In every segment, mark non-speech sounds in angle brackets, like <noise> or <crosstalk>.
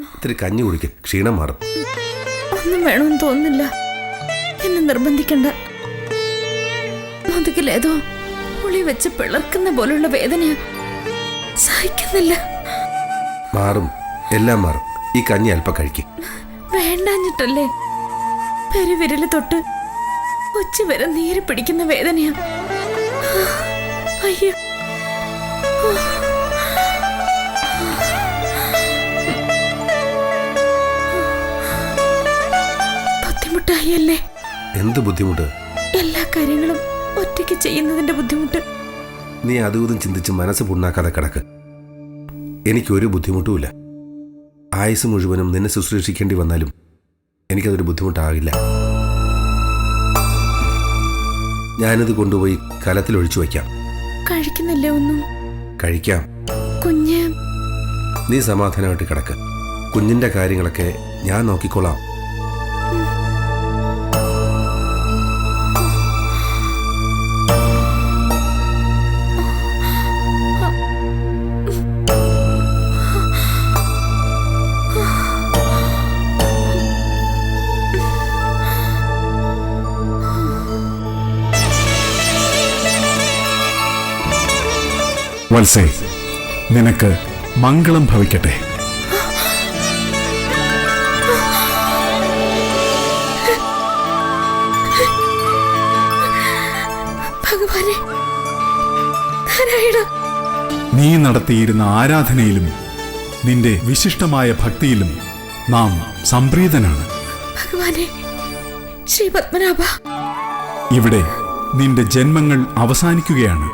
ഇത്തിരി കഞ്ഞി കുടിക്ക്. ക്ഷീണം മാറും. ഒന്നും വേണമെന്ന് തോന്നുന്നില്ല. എന്നെ നിർബന്ധിക്കണ്ട. മുതുകിലേതോ ഉളി വെച്ച് പിളർക്കുന്ന പോലുള്ള വേദനയാ. സഹിക്കുന്നില്ല. മാറും. എല്ലാം മാറും. ഈ കഞ്ഞി അല്പം കഴിക്ക്. വേണ്ടാഞ്ഞിട്ടല്ലേ? പെരുവിരൽ തൊട്ട് ഉച്ച വരെ നീര് പിടിക്കുന്ന വേദനയാ. അയ്യോ. ബുദ്ധിമുട്ടായല്ലേ എന്ത് ബുദ്ധിമുട്ട്? എല്ലാ കാര്യങ്ങളും ഒറ്റയ്ക്ക് ചെയ്യുന്നതിന്റെ ബുദ്ധിമുട്ട്. നീ അതും ചിന്തിച്ച് മനസ്സ് പുണ്ണാക്കാതെ കിടക്ക്. എനിക്കൊരു ബുദ്ധിമുട്ടുമില്ല. ആയുസ് മുഴുവനും നിന്നെ ശുശ്രൂഷിക്കേണ്ടി വന്നാലും എനിക്കതൊരു ബുദ്ധിമുട്ടാകില്ല. ഞാനിത് കൊണ്ടുപോയി കലത്തിൽ ഒഴിച്ചു വയ്ക്കാം. കഴിക്കുന്നില്ല ഒന്നും? കഴിക്കാം. കുഞ്ഞ്. നീ സമാധാനമായിട്ട് കിടക്ക്. കുഞ്ഞിന്റെ കാര്യങ്ങളൊക്കെ ഞാൻ നോക്കിക്കോളാം വത്സേ നിനക്ക് മംഗളം ഭവിക്കട്ടെ. നീ നടത്തിയിരുന്ന ആരാധനയിലും നിന്റെ വിശിഷ്ടമായ ഭക്തിയിലും നാം സംപ്രീതനാണ്. ഭഗവാനെ ശ്രീ പത്മനാഭ ഇവിടെ നിന്റെ ജന്മങ്ങൾ അവസാനിക്കുകയാണ്.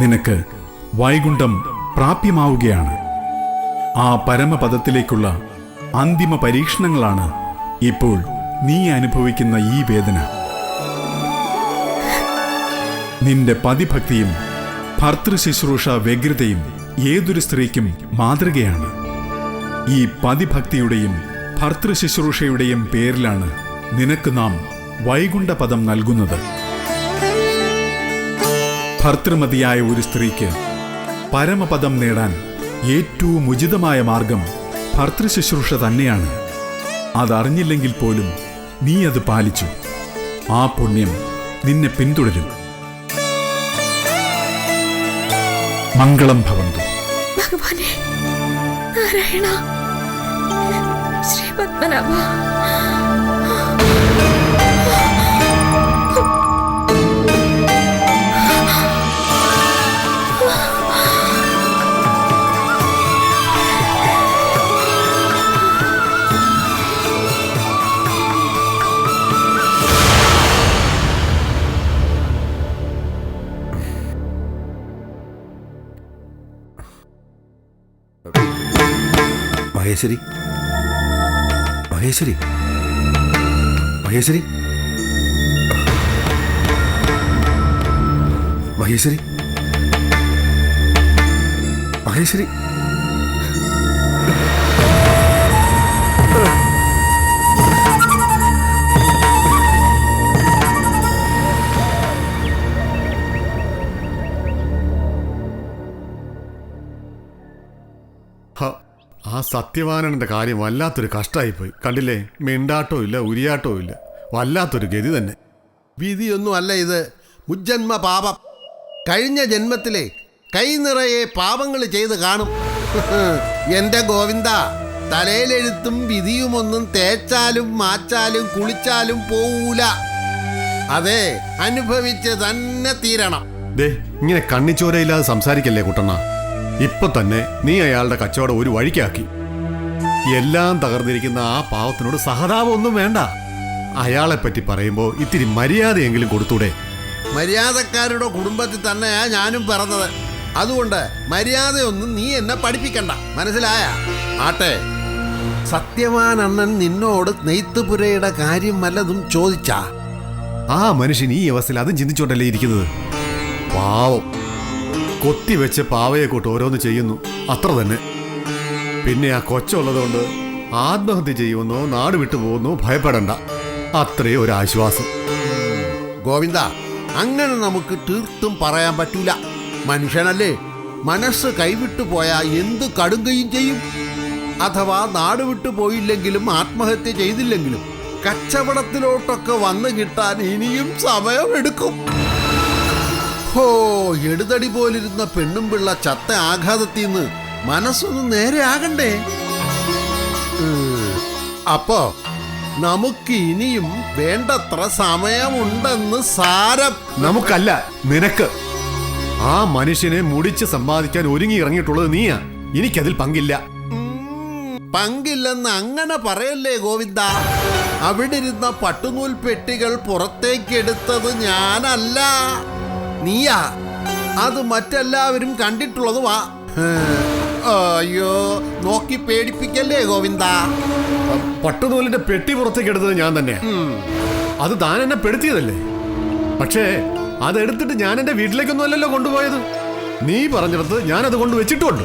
നിനക്ക് വൈകുണ്ഠം പ്രാപ്യമാവുകയാണ്. ആ പരമപദത്തിലേക്കുള്ള അന്തിമ പരീക്ഷണങ്ങളാണ് ഇപ്പോൾ നീ അനുഭവിക്കുന്ന ഈ വേദന. നിന്റെ പതിഭക്തിയും ഭർത്തൃശുശ്രൂഷ വ്യഗ്രതയും ഏതൊരു സ്ത്രീക്കും മാതൃകയാണ്. ഈ പതിഭക്തിയുടെയും ഭർത്തൃശുശ്രൂഷയുടെയും പേരിലാണ് നിനക്ക് നാം വൈകുണ്ഠപദം നൽകുന്നത്. ഭർത്തൃമതിയായ ഒരു സ്ത്രീക്ക് പരമപദം നേടാൻ ഏറ്റവും ഉചിതമായ മാർഗം ഭർത്തൃശുശ്രൂഷ തന്നെയാണ്. അതറിഞ്ഞില്ലെങ്കിൽ പോലും നീ അത് പാലിച്ചു. ആ പുണ്യം നിന്നെ പിന്തുടരും. മംഗളം ഭവന്തു. ഭഗവാനെ നാരായണ ശ്രീ പത്മനാഭ മഹേശ്വരി. മഹേശ്വരി. മഹേശ്വരി. മഹേശ്വരി. മഹേശ്വരി. ആ സത്യവാനന്റെ കാര്യം വല്ലാത്തൊരു കഷ്ടമായിപ്പോയി കണ്ടില്ലേ? മിണ്ടാട്ടോ ഇല്ല ഉരിയാട്ടോ ഇല്ല. വല്ലാത്തൊരു ഗതി തന്നെ. വിധിയൊന്നും അല്ല ഇത്. മുജ്ജന്മ പാപം. കഴിഞ്ഞ ജന്മത്തിലെ കൈ നിറയെ പാപങ്ങൾ ചെയ്ത് കാണും. <laughs> എന്റെ ഗോവിന്ദ തലയിലെഴുത്തും വിധിയുമൊന്നും തേച്ചാലും മാച്ചാലും കുളിച്ചാലും പോവൂല. അതെ അനുഭവിച്ച് തന്നെ തീരണം. ദേ ഇങ്ങനെ കണ്ണിച്ചോരയില്ലാതെ സംസാരിക്കല്ലേ കുട്ടണ്ണ? ഇപ്പൊ തന്നെ നീ അയാളുടെ കച്ചവടം ഒരു വഴിക്കാക്കി. എല്ലാം തകർന്നിരിക്കുന്ന ആ പാവത്തിനോട് സഹതാപം ഒന്നും വേണ്ട. അയാളെ പറ്റി പറയുമ്പോൾ ഇത്തിരി മര്യാദയെങ്കിലും കൊടുത്തൂടെ? മര്യാദക്കാരുടെ കുടുംബത്തിൽ തന്നെയാ ഞാനും പറഞ്ഞത് അതുകൊണ്ട് മര്യാദയൊന്നും നീ എന്നെ പഠിപ്പിക്കണ്ട. മനസ്സിലായ? ആട്ടെ സത്യവാൻ അണ്ണൻ നിന്നോട് നെയ്ത്തുപുരയുടെ കാര്യം വല്ലതും ചോദിച്ചാ? ആ മനുഷ്യൻ ഈ അവസ്ഥയിൽ അതും ചിന്തിച്ചോണ്ടല്ലേ ഇരിക്കുന്നത്? പാവം. കൊത്തിവെച്ച് പാവയെ കൂട്ട് ഓരോന്ന് ചെയ്യുന്നു. അത്ര തന്നെ. പിന്നെ ആ കൊച്ചുള്ളതുകൊണ്ട് ആത്മഹത്യ ചെയ്യുമെന്നോ നാട് വിട്ടു പോകുന്നോ ഭയപ്പെടണ്ട. അത്രയും ഒരു ആശ്വാസം ഗോവിന്ദ അങ്ങനെ നമുക്ക് തീർത്തും പറയാൻ പറ്റൂല. മനുഷ്യനല്ലേ മനസ്സ് കൈവിട്ടു പോയാൽ എന്ത് കടുങ്കയും ചെയ്യും? അഥവാ നാട് വിട്ടു പോയില്ലെങ്കിലും ആത്മഹത്യ ചെയ്തില്ലെങ്കിലും കച്ചവടത്തിലോട്ടൊക്കെ വന്നു കിട്ടാൻ ഇനിയും സമയമെടുക്കും. ഹോ എടുതടി പോലിരുന്ന പെണ്ണും പിള്ള ചത്ത ആഘാതത്തിൽ നിന്ന് മനസ്സൊന്ന് നേരെ ആകണ്ടേ? അപ്പോ നമുക്ക് ഇനിയും വേണ്ടത്ര സമയമുണ്ടെന്ന് സാരം. നമുക്കല്ല നിനക്ക്. ആ മനുഷ്യനെ മുടിച്ച് സമ്പാദിക്കാൻ ഒരുങ്ങി ഇറങ്ങിയിട്ടുള്ളത് നീയാ. എനിക്കതിൽ പങ്കില്ല. പങ്കില്ലെന്ന് അങ്ങനെ പറയല്ലേ ഗോവിന്ദ? അവിടെ ഇരുന്ന പട്ടുനൂൽ പെട്ടികൾ പുറത്തേക്കെടുത്തത് ഞാനല്ല. നീയാ? അത് മറ്റെല്ലാവരും കണ്ടിട്ടുള്ളത് വാ അയ്യോ നോക്കി പേടിപ്പിക്കല്ലേ ഗോവിന്ദ? പട്ടുനൂലിന്റെ പെട്ടി പുറത്തേക്ക് എടുത്തത് ഞാൻ തന്നെ. അത് താൻ എന്നെ പെടുത്തിയതല്ലേ? പക്ഷേ അതെടുത്തിട്ട് ഞാൻ എന്റെ വീട്ടിലേക്കൊന്നും അല്ലല്ലോ കൊണ്ടുപോയത്. നീ പറഞ്ഞിടത്ത് ഞാൻ അത് കൊണ്ട് വെച്ചിട്ടുണ്ട്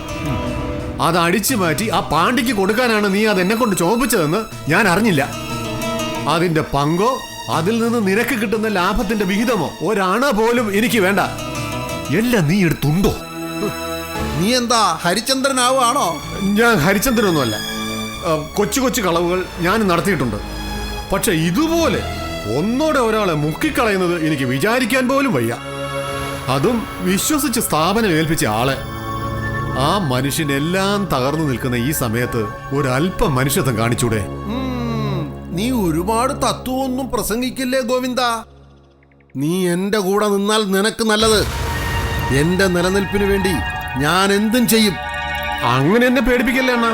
അത് അടിച്ചു മാറ്റി ആ പാണ്ടിക്ക് കൊടുക്കാനാണ് നീ അത് എന്നെ കൊണ്ട് ചോദിച്ചതെന്ന് ഞാൻ അറിഞ്ഞില്ല. അതിന്റെ പങ്കോ അതിൽ നിന്ന് നിനക്ക് കിട്ടുന്ന ലാഭത്തിന്റെ വിഹിതമോ? ഒരണ പോലും എനിക്ക് വേണ്ട. എല്ലാം നീ എടുത്തുണ്ടോ? നീ എന്താ ഹരിചന്ദ്രനാവാണോ ഞാൻ ഹരിചന്ദ്രനൊന്നുമല്ല. കൊച്ചു കൊച്ചു കളവുകൾ ഞാൻ നടത്തിയിട്ടുണ്ട്. പക്ഷെ ഇതുപോലെ ഒന്നോടെ ഒരാളെ മുക്കിക്കളയുന്നത് എനിക്ക് വിചാരിക്കാൻ പോലും വയ്യ. അതും വിശ്വസിച്ച് സ്ഥാപനം ഏൽപ്പിച്ച ആളെ. ആ മനുഷ്യനെല്ലാം തകർന്നു നിൽക്കുന്ന ഈ സമയത്ത് ഒരല്പം മനുഷ്യത്വം കാണിച്ചൂടെ? നീ ഒരുപാട് തത്വമൊന്നും പ്രസംഗിക്കില്ലേ ഗോവിന്ദ? നീ എന്റെ കൂടെ നിന്നാൽ നിനക്ക് നല്ലത്. എന്റെ നിലനിൽപ്പിന് വേണ്ടി ഞാൻ എന്തും ചെയ്യും. അങ്ങനെ എന്നെ പേടിപ്പിക്കല്ലേ അണ്ണ?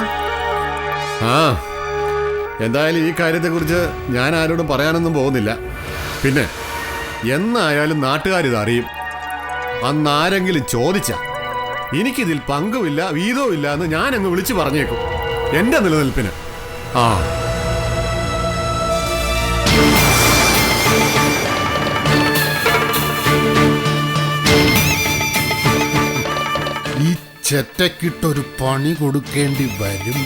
ആ എന്തായാലും ഈ കാര്യത്തെക്കുറിച്ച് ഞാൻ ആരോടും പറയാനൊന്നും പോകുന്നില്ല. പിന്നെ എന്നായാലും നാട്ടുകാരിത് അറിയും അന്ന് ആരെങ്കിലും ചോദിച്ച എനിക്കിതിൽ പങ്കുമില്ല വീതവും ഇല്ല എന്ന് ഞാൻ അങ്ങ് വിളിച്ചു പറഞ്ഞേക്കും. എന്റെ നിലനിൽപ്പിന്. ആ. ചെറ്റക്കിട്ടൊരു പണി കൊടുക്കേണ്ടി വരും.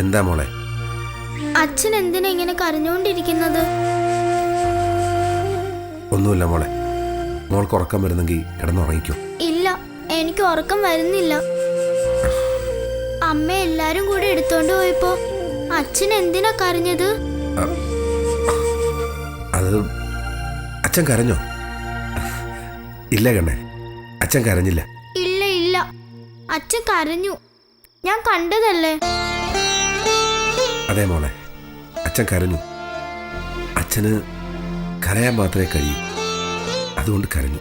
എന്താ മോളെ? അച്ഛൻ എന്തിനാ ഇങ്ങനെ കരഞ്ഞുകൊണ്ടിരിക്കുന്നത് ഒന്നുമില്ല മോളെ. മോൾക്ക് ഉറക്കം വരുന്നെങ്കിൽ കിടന്നുറങ്ങിക്കോ. ഇല്ല എനിക്ക് ഉറക്കം വരുന്നില്ല. അമ്മ എല്ലാരും കൂടെ എടുത്തോണ്ട് പോയപ്പോ അച്ഛൻ എന്തിനാ കരഞ്ഞത്? അത് അച്ഛൻ കരഞ്ഞോ? ഇല്ല കണ്ണേ അച്ഛൻ കരഞ്ഞില്ല. ഇല്ല ഇല്ല. അച്ഛൻ കരഞ്ഞു. ഞാൻ കണ്ടതല്ലേ? അതെ മോളെ അച്ഛൻ കരഞ്ഞു. അച്ഛന് കരയാൻ മാത്രമേ കഴിയൂ. അതുകൊണ്ട് കരഞ്ഞു.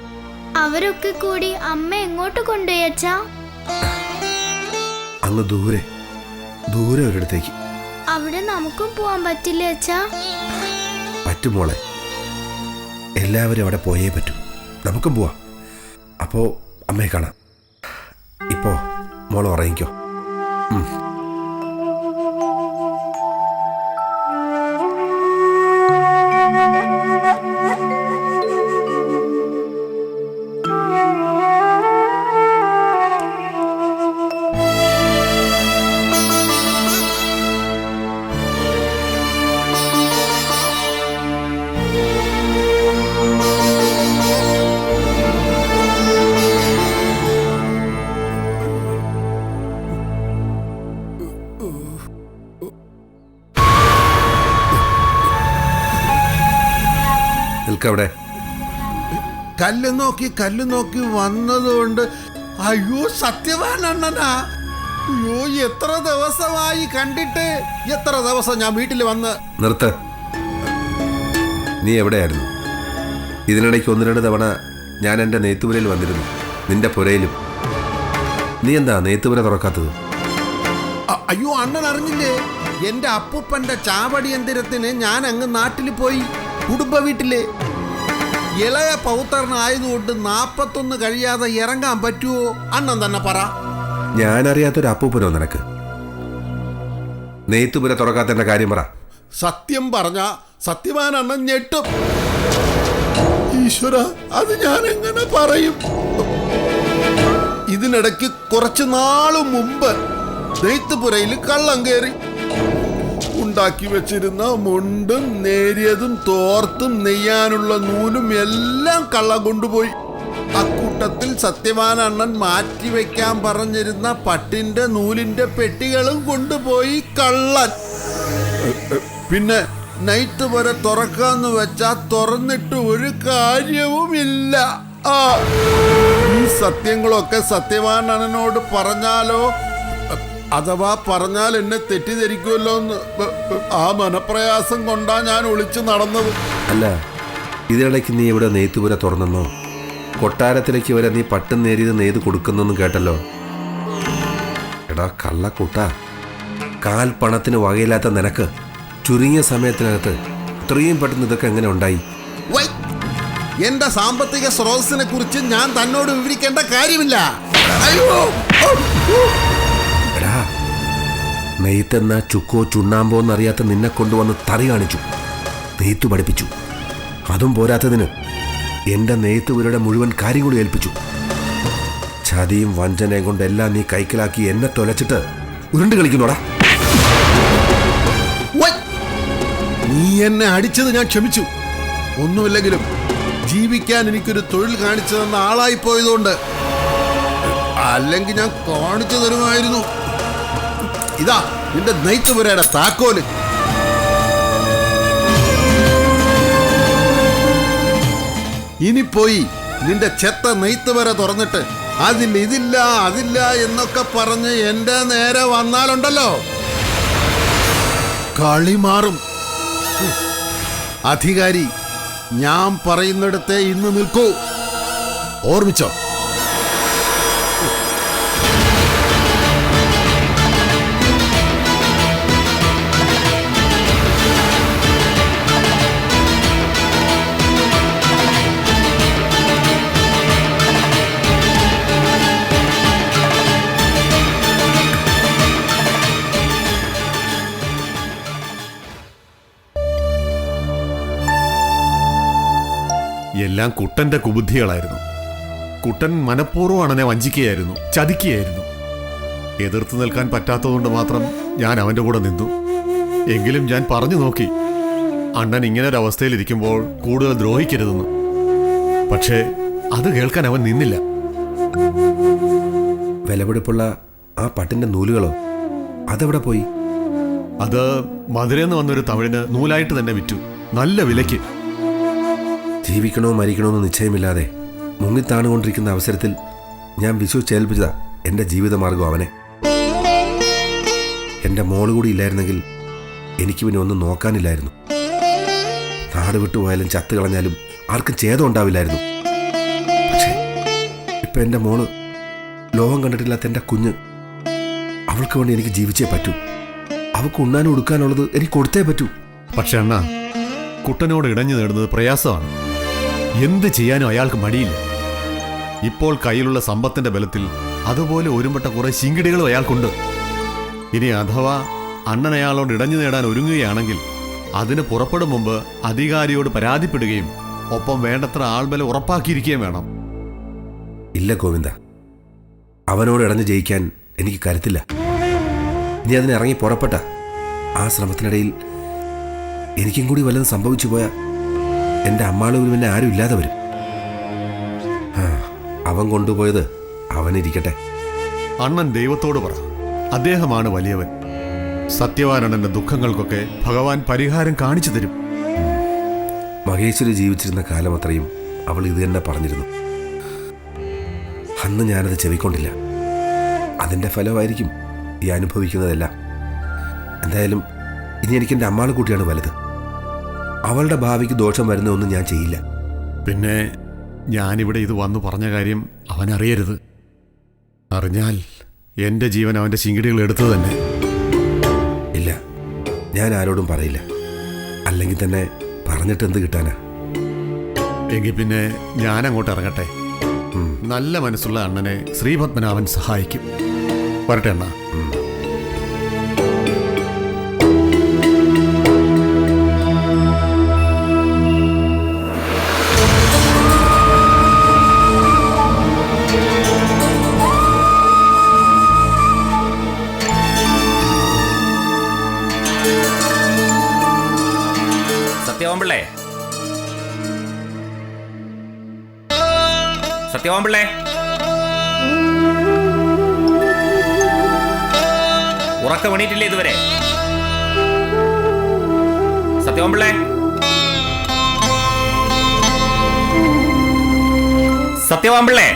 അവരൊക്കെ കൂടി അമ്മ എങ്ങോട്ട് കൊണ്ടുപോയി അച്ഛാ? അങ്ങ് ദൂരെ ദൂരെ ഒരിടത്തേക്ക്. അവിടെ നമുക്കും പോവാൻ പറ്റില്ല അച്ഛാ? പറ്റും മോളെ. എല്ലാവരും അവിടെ പോയേ പറ്റൂ. നമുക്കും പോവാം. അപ്പോ അമ്മയെ കാണാം. ഇപ്പോ മോൾ ഉറങ്ങിക്കോ. നിൽക്കവിടെ കല്ല് നോക്കി കല്ല് നോക്കി വന്നതുകൊണ്ട് അയ്യോ സത്യവാൻ അണ്ണനാ. അയ്യോ എത്ര ദിവസമായി കണ്ടിട്ട് എത്ര ദിവസം ഞാൻ വീട്ടിൽ വന്ന് നിർത്ത്. നീ എവിടെയായിരുന്നു? ഇതിനിടയ്ക്ക് ഒന്ന് രണ്ട് തവണ ഞാൻ എന്റെ നെയ്ത്തുപുരയിൽ വന്നിരുന്നു. നിന്റെ പുരയിലും. നീ എന്താ നെയ്ത്തുപുര തുറക്കാത്തത്? അയ്യോ അണ്ണൻ അറിഞ്ഞില്ലേ? എന്റെ അപ്പൂപ്പന്റെ ചാവടിയന്തിരത്തിന് ഞാൻ അങ്ങ് നാട്ടിൽ പോയി. കുടുംബ വീട്ടിൽ. ഇളയ പൗത്രനായതുകൊണ്ട് നാപ്പത്തൊന്ന് കഴിയാതെ ഇറങ്ങാൻ പറ്റുമോ അണ്ണൻ തന്നെ പറ. ഞാനറിയാത്തൊരു അപ്പൂപ്പനോ നിനക്ക്? നെയ്ത്തുപുര തുറക്കാത്തതിന്റെ കാര്യം പറ. സത്യം പറഞ്ഞ സത്യവാൻ അണ്ണൻ ഞെട്ടും. ഈശ്വര അത് ഞാൻ എങ്ങനെ പറയും? ഇതിനിടയ്ക്ക് കുറച്ചു നാളും മുമ്പ് നെയ്ത്തുപുരയിൽ കള്ളം കയറി ഉണ്ടാക്കി വെച്ചിരുന്ന മുണ്ടും നേരിയതും തോർത്തും നെയ്യാനുള്ള നൂലും എല്ലാം കള്ള കൊണ്ടുപോയി. അക്കൂട്ടത്തിൽ സത്യവാൻ അണ്ണൻ മാറ്റി മാറ്റിവെക്കാൻ പറഞ്ഞിരുന്ന പട്ടിന്റെ നൂലിന്റെ പെട്ടികളും കൊണ്ടുപോയി കള്ളൻ. പിന്നെ നൈറ്റ് വരെ തുറക്കാന്ന് വെച്ചാ തുറന്നിട്ട് ഒരു കാര്യവുമില്ല ആ ഈ സത്യങ്ങളൊക്കെ സത്യവാൻ അണ്ണനോട് പറഞ്ഞാലോ? അഥവാ പറഞ്ഞാൽ എന്നെ തെറ്റിദ്ധരിക്കുമല്ലോ എന്ന് ആ മനപ്രയാസം കൊണ്ടാ ഞാൻ ഒളിച്ചു നടന്നത്. അല്ല ഇതിനിടയ്ക്ക് നീ ഇവിടെ നെയ്ത്തുപുര തുറന്നെന്നോ? കൊട്ടാരത്തിലേക്ക് വരെ നീ പട്ടും നേരിയത് നെയ്ത് കൊടുക്കുന്നെന്നും കേട്ടല്ലോ. എടാ കള്ളക്കൂട്ട കാൽ പണത്തിന് വകയില്ലാത്ത നിനക്ക് ചുരുങ്ങിയ സമയത്തിനകത്ത് ഇത്രയും പെട്ടെന്ന് ഇതൊക്കെ എങ്ങനെ ഉണ്ടായി? എന്റെ സാമ്പത്തിക സ്രോതസ്സിനെ കുറിച്ച് ഞാൻ തന്നോട് വിവരിക്കേണ്ട കാര്യമില്ല. അയ്യോ നെയ്ത്തെന്ന ചുക്കോ ചുണ്ണാമ്പോ എന്നറിയാത്ത നിന്നെ കൊണ്ടുവന്ന് തറി കാണിച്ചു. നെയ്ത്തു പഠിപ്പിച്ചു. അതും പോരാത്തതിന് എന്റെ നെയ്ത്തുവരുടെ മുഴുവൻ കാര്യം കൂടി ഏൽപ്പിച്ചു. ചതിയും വഞ്ചനയും കൊണ്ടെല്ലാം നീ കൈക്കലാക്കി എന്നെ തൊലച്ചിട്ട് ഉരുണ്ട് കളിക്കുന്നോടാ. നീ എന്നെ അടിച്ചത് ഞാൻ ക്ഷമിച്ചു. ഒന്നുമില്ലെങ്കിലും ജീവിക്കാൻ എനിക്കൊരു തൊഴിൽ കാണിച്ചു തന്ന ആളായി പോയതുകൊണ്ട് അല്ലെങ്കിൽ ഞാൻ കാണിച്ചു തരുമായിരുന്നു ഇതാ നിന്റെ നെയ്ത്തുപുരയുടെ താക്കോൽ. ഇനി പോയി നിന്റെ ചെത്ത നെയ്ത്തുവര തുറന്നിട്ട് അതിൽ ഇതില്ല അതില്ല എന്നൊക്കെ പറഞ്ഞ് എന്റെ നേരെ വന്നാലുണ്ടല്ലോ. കളി മാറും. അധികാരി ഞാൻ പറയുന്നിടത്തെ ഇന്ന് നിൽക്കൂ. ഓർമ്മിച്ചോ? എല്ലാം കുട്ടന്റെ കുബുദ്ധികളായിരുന്നു. കുട്ടൻ മനഃപൂർവമാണ് എന്നെ വഞ്ചിക്കുകയായിരുന്നു ചതിക്കുകയായിരുന്നു. എതിർത്ത് നിൽക്കാൻ പറ്റാത്തതുകൊണ്ട് മാത്രം ഞാൻ അവന്റെ കൂടെ നിന്നു. എങ്കിലും ഞാൻ പറഞ്ഞു നോക്കി അണ്ണൻ ഇങ്ങനെ ഒരു അവസ്ഥയിലിരിക്കുമ്പോൾ കൂടുതൽ ദ്രോഹിക്കരുതെന്ന്. പക്ഷേ അത് കേൾക്കാൻ അവൻ നിന്നില്ല. വിലപിടിപ്പുള്ള ആ പട്ടിന്റെ നൂലുകളോ? അതെവിടെ പോയി? അത് മധുരന്ന് വന്നൊരു തമിഴിന് നൂലായിട്ട് തന്നെ വിറ്റു. നല്ല വിലയ്ക്ക്. ജീവിക്കണോ മരിക്കണോ എന്ന് നിശ്ചയമില്ലാതെ മുങ്ങിത്താണുകൊണ്ടിരിക്കുന്ന അവസരത്തിൽ ഞാൻ വിശ്വസിച്ചേൽപ്പിച്ചതാ എന്റെ ജീവിതമാർഗം അവനെ. എന്റെ മോൾ കൂടി ഇല്ലായിരുന്നെങ്കിൽ എനിക്ക് പിന്നെ ഒന്നും നോക്കാനില്ലായിരുന്നു. നാട് വിട്ടുപോയാലും ചത്തു കളഞ്ഞാലും ആർക്കും ഛേദം ഉണ്ടാവില്ലായിരുന്നു. പക്ഷേ ഇപ്പൊ എന്റെ മോൾ ലോകം കണ്ടിട്ടില്ലാത്ത എന്റെ കുഞ്ഞ് അവൾക്ക് വേണ്ടി എനിക്ക് ജീവിച്ചേ പറ്റൂ. അവൾക്ക് ഉണ്ണാനും ഉടുക്കാനുള്ളത് എനിക്ക് കൊടുത്തേ പറ്റൂ. പക്ഷെ അണ്ണ കുട്ടനോട് ഇടഞ്ഞു നേടുന്നത് പ്രയാസമാണ്. എന്ത് ചെയ്യാനും അയാൾക്ക് മടിയില്ല. ഇപ്പോൾ കയ്യിലുള്ള സമ്പത്തിന്റെ ബലത്തിൽ അതുപോലെ ഒരുമ്പെട്ട കുറെ ശിങ്കിടികളും അയാൾക്കുണ്ട്. ഇനി അഥവാ അണ്ണൻ അയാളോട് ഇടഞ്ഞു നേടാൻ ഒരുങ്ങുകയാണെങ്കിൽ അതിന് പുറപ്പെടും മുമ്പ് അധികാരിയോട് പരാതിപ്പെടുകയും ഒപ്പം വേണ്ടത്ര ആൾബലം ഉറപ്പാക്കിയിരിക്കുകയും വേണം. ഇല്ല ഗോവിന്ദ. അവനോട് ഇടഞ്ഞു ജയിക്കാൻ എനിക്ക് കരുത്തില്ല. നീ അതിനിറങ്ങി പുറപ്പെട്ട ആ ശ്രമത്തിനിടയിൽ എനിക്കും കൂടി വല്ലതും സംഭവിച്ചു പോയാ എന്റെ അമ്മാളും പിന്നെ ആരും ഇല്ലാതെ വരും. അവൻ കൊണ്ടുപോയത് അവനിരിക്കട്ടെ. അണ്ണൻ ദൈവത്തോട് പറ. അദ്ദേഹമാണ് വലിയവൻ. സത്യവാനണ്ണന്റെ ദുഃഖങ്ങൾക്കൊക്കെ ഭഗവാൻ പരിഹാരം കാണിച്ചു തരും. മഹേശ്വരി ജീവിച്ചിരുന്ന കാലം അത്രയും അവൾ ഇത് തന്നെ പറഞ്ഞിരുന്നു. അന്ന് ഞാനത് ചെവിക്കൊണ്ടില്ല. അതിന്റെ ഫലമായിരിക്കും ഈ അനുഭവിക്കുന്നതെല്ലാം. എന്തായാലും ഇനി എനിക്ക് എന്റെ അമ്മാളെ കൂട്ടിയാണ് വലുത്. അവളുടെ ഭാവിക്ക് ദോഷം വരുന്നതൊന്നും ഞാൻ ചെയ്യില്ല. പിന്നെ ഞാനിവിടെ ഇത് വന്നു പറഞ്ഞ കാര്യം അവനറിയരുത്. അറിഞ്ഞാൽ എന്റെ ജീവൻ അവന്റെ ചിങ്കിടികൾ എടുത്തു തന്നെ. ഇല്ല ഞാൻ ആരോടും പറയില്ല. അല്ലെങ്കിൽ തന്നെ പറഞ്ഞിട്ട് എന്ത് കിട്ടാനാ? എങ്കിൽ പിന്നെ ഞാൻ അങ്ങോട്ട് ഇറങ്ങട്ടെ നല്ല മനസ്സുള്ള അണ്ണനെ ശ്രീപത്മനാഭൻ സഹായിക്കും. വരട്ടെ അണ്ണ. സത്യവാൻ പിള്ളേ. ഉറക്കം എണീറ്റില്ലേ ഇതുവരെ? സത്യവാൻ പിള്ളേ. സത്യവാൻ പിള്ളേ.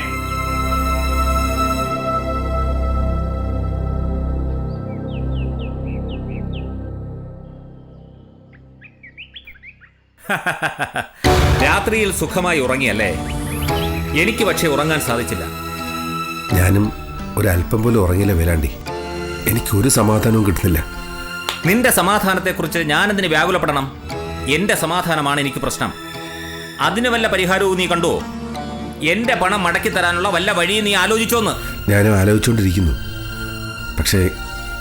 <laughs> രാത്രിയിൽ സുഖമായി ഉറങ്ങിയല്ലേ? എനിക്ക് പക്ഷേ ഉറങ്ങാൻ സാധിച്ചില്ല. ഞാനും ഒരല്പം പോലും ഉറങ്ങില്ല വേലാണ്ടി. എനിക്കൊരു സമാധാനവും കിട്ടുന്നില്ല. നിന്റെ സമാധാനത്തെക്കുറിച്ച് ഞാനെന്തിന് വ്യാകുലപ്പെടണം? എന്റെ സമാധാനമാണ് എനിക്ക് പ്രശ്നം. അതിന് വല്ല പരിഹാരവും നീ കണ്ടുവോ? എന്റെ പണം മടക്കി തരാനുള്ള വല്ല വഴിയും നീ ആലോചിച്ചോന്ന്? ഞാനും ആലോചിച്ചുകൊണ്ടിരിക്കുന്നു പക്ഷേ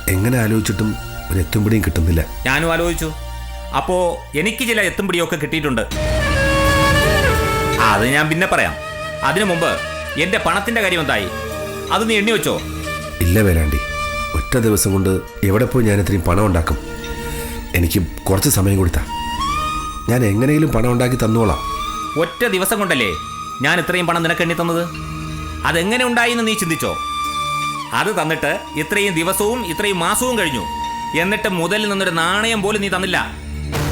എങ്ങനെ ആലോചിച്ചിട്ടും ഒരു എത്തുംപിടിയും കിട്ടുന്നില്ല. ഞാനും ആലോചിച്ചു. അപ്പോ എനിക്ക് ചില എത്തുംപിടിയൊക്കെ കിട്ടിയിട്ടുണ്ട്. അത് ഞാൻ പിന്നെ പറയാം. അതിനു മുമ്പ് എന്റെ പണത്തിന്റെ കാര്യം എന്തായി? അത് നീ എണ്ണി വെച്ചോ. ഇല്ല വേലാണ്ടി. ഒറ്റ ദിവസം കൊണ്ട് എവിടെ പോയി ഞാൻ ഇത്രയും പണം ഉണ്ടാക്കും? എനിക്ക് കുറച്ച് സമയം കൊടുത്താ. ഞാൻ എങ്ങനെയെങ്കിലും പണം ഉണ്ടാക്കി തന്നോളാം. ഒറ്റ ദിവസം കൊണ്ടല്ലേ ഞാൻ ഇത്രയും പണം നിനക്ക് എണ്ണി തന്നത്? അതെങ്ങനെ ഉണ്ടായി എന്ന് നീ ചിന്തിച്ചോ? അത് തന്നിട്ട് ഇത്രയും ദിവസവും ഇത്രയും മാസവും കഴിഞ്ഞു. എന്നിട്ട് മുതലിൽ നിന്നൊരു നാണയം പോലും നീ തന്നില്ല.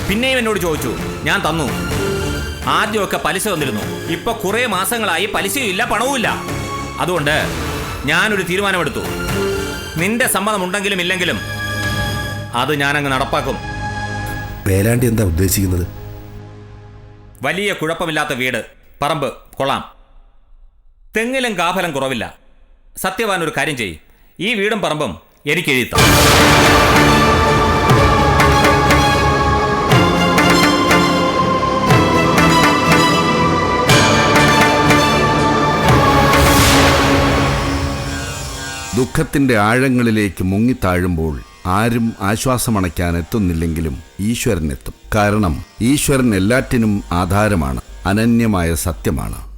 പിന്നെയും എന്നോട് ചോദിച്ചു ഞാൻ തന്നു. ആദ്യമൊക്കെ പലിശ തന്നിരുന്നു. ഇപ്പൊ കുറെ മാസങ്ങളായി പലിശയും ഇല്ല പണവും ഇല്ല. അതുകൊണ്ട് ഞാനൊരു തീരുമാനമെടുത്തു. നിന്റെ സമ്മതം ഉണ്ടെങ്കിലും ഇല്ലെങ്കിലും അത് ഞാനങ്ങ് നടപ്പാക്കും. വേലാണ്ടി എന്താ ഉദ്ദേശിക്കുന്നത്? വലിയ കുഴപ്പമില്ലാത്ത വീട്. പറമ്പ് കൊള്ളാം. തെങ്ങിലും കാഫലം കുറവില്ല. സത്യവാൻ ഒരു കാര്യം ചെയ്യും. ഈ വീടും പറമ്പും എനിക്ക് എഴുത്താം ദുഃഖത്തിന്റെ ആഴങ്ങളിലേക്ക് മുങ്ങിത്താഴുമ്പോൾ ആരും ആശ്വാസമണയ്ക്കാൻ എത്തുന്നില്ലെങ്കിലും ഈശ്വരനെത്തും. കാരണം ഈശ്വരൻ എല്ലാറ്റിനും ആധാരമാണ് അനന്യമായ സത്യമാണ്.